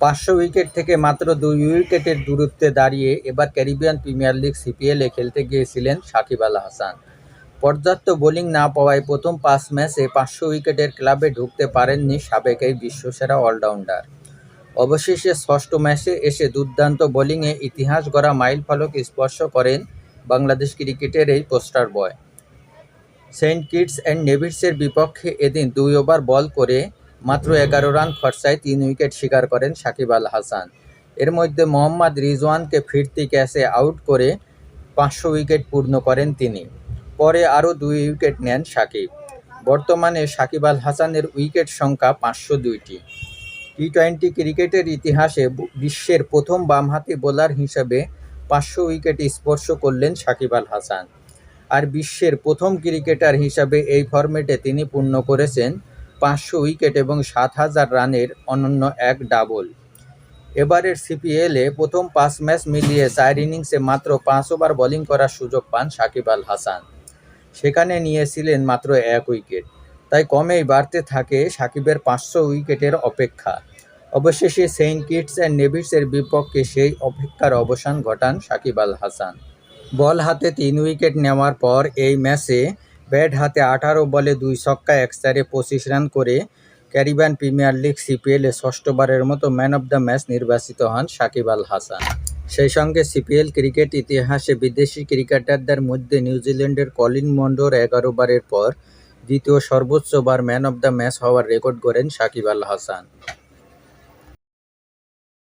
পাঁচশো উইকেট থেকে মাত্র দুই উইকেটের দূরত্বে দাঁড়িয়ে এবার ক্যারিবিয়ান প্রিমিয়ার লিগ সিপিএলে খেলতে গিয়েছিলেন সাকিব আল হাসান। পর্যাপ্ত বোলিং না পাওয়ায় প্রথম পাঁচ ম্যাচে পাঁচশো উইকেটের ক্লাবে ঢুকতে পারেননি সাবেক এই বিশ্বসেরা অলরাউন্ডার। অবশেষে ষষ্ঠ ম্যাচে এসে দুর্দান্ত বোলিংয়ে ইতিহাস গড়া মাইল ফলক স্পর্শ করেন বাংলাদেশ ক্রিকেটের এই poster boy. Saint Kitts and নেভিসের বিপক্ষে এদিন দুই ওভার বল করে মাত্র এগারো রান খরচায় তিন উইকেট শিকার করেন সাকিব আল হাসান। এর মধ্যে মোহাম্মদ রিজওয়ানকে ফিরতি ক্যাচে আউট করে পাঁচশো উইকেট পূর্ণ করেন তিনি। পরে আরও দুই উইকেট নেন সাকিব। বর্তমানে সাকিব আল হাসানের উইকেট সংখ্যা পাঁচশো দুইটি। টি টোয়েন্টি ক্রিকেটের ইতিহাসে বিশ্বের প্রথম বামহাতি বোলার হিসেবে পাঁচশো উইকেট স্পর্শ করলেন সাকিব আল হাসান। আর বিশ্বের প্রথম ক্রিকেটার হিসাবে এই ফর্মেটে তিনি পূর্ণ করেছেন পাঁচশো উইকেট এবং সাত হাজার রানের অনন্য এক ডাবল। এবারের সিপিএলে প্রথম পাঁচ ম্যাচ মিলিয়ে চার ইনিংসে মাত্র পাঁচ ওভার বোলিং করার সুযোগ পান সাকিব আল হাসান। সেখানে নিয়েছিলেন মাত্র এক উইকেট। তাই কমেই বাড়তে থাকে সাকিবের পাঁচশো উইকেটের অপেক্ষা। অবশেষে সেন্ট কিটস অ্যান্ড নেভিসের বিপক্ষে সেই অপেক্ষার অবসান ঘটান সাকিব আল হাসান। বল হাতে তিন উইকেট নেওয়ার পর এই ম্যাচে ব্যাট হাতে আঠারো বলে দুই ছক্কা, এক চারে পঁচিশ রান করে ক্যারিবিয়ান প্রিমিয়ার লিগ সিপিএলে ষষ্ঠবারের মতো ম্যান অব দ্য ম্যাচ নির্বাচিত হন সাকিব আল হাসান। সেই সঙ্গে সিপিএল ক্রিকেট ইতিহাসে বিদেশি ক্রিকেটারদের মধ্যে নিউজিল্যান্ডের কলিন মন্ডোর এগারো বারের পর দ্বিতীয় সর্বোচ্চ বার ম্যান অব দ্য ম্যাচ হওয়ার রেকর্ড গড়েন সাকিব আল হাসান।